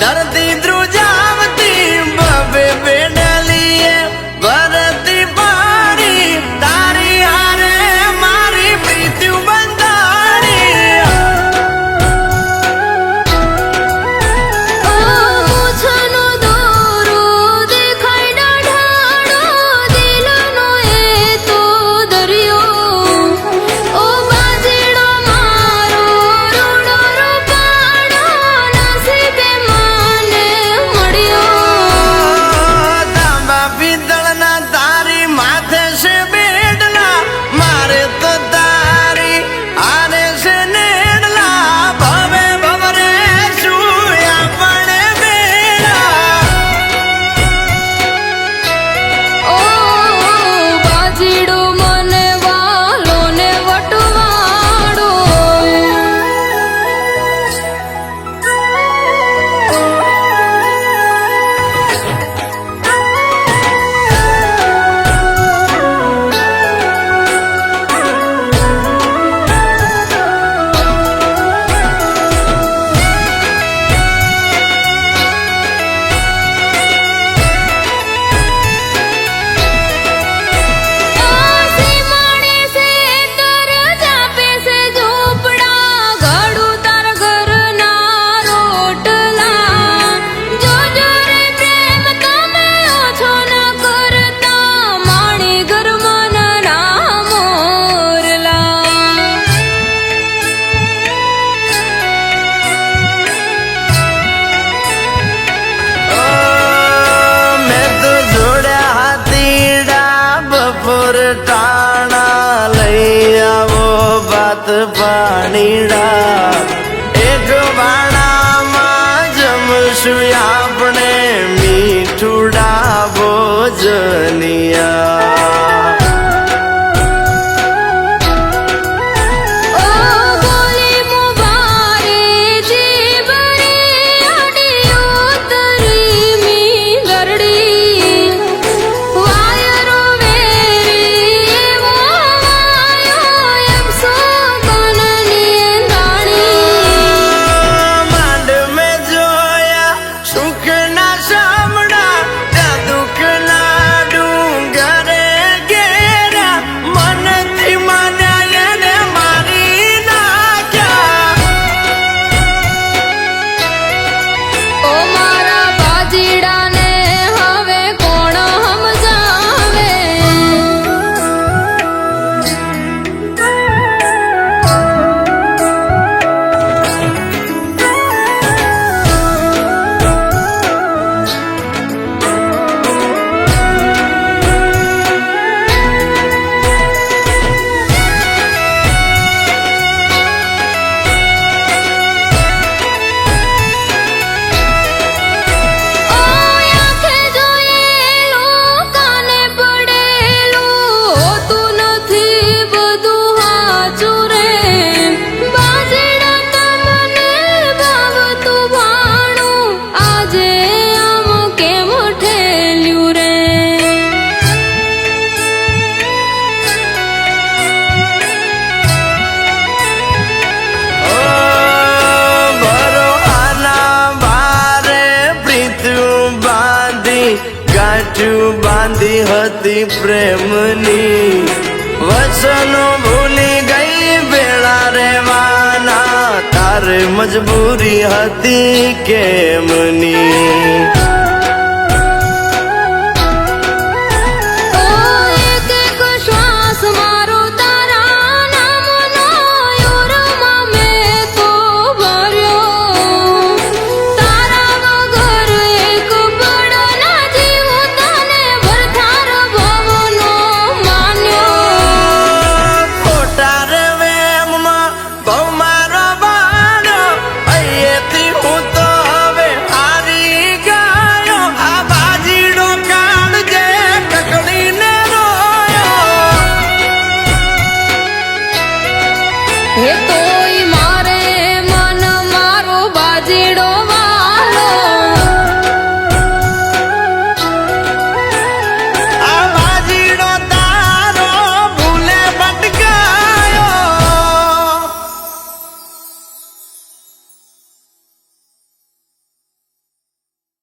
दर्दी इन्द्रोज નીડા એ જો વાણામાં જમશું યા ગાંઠ્યું બાંધી હતી પ્રેમની. વચનો ભૂલી ગઈ ભેળા રેવાના તારે મજબૂરી હતી કેમની? Nieto.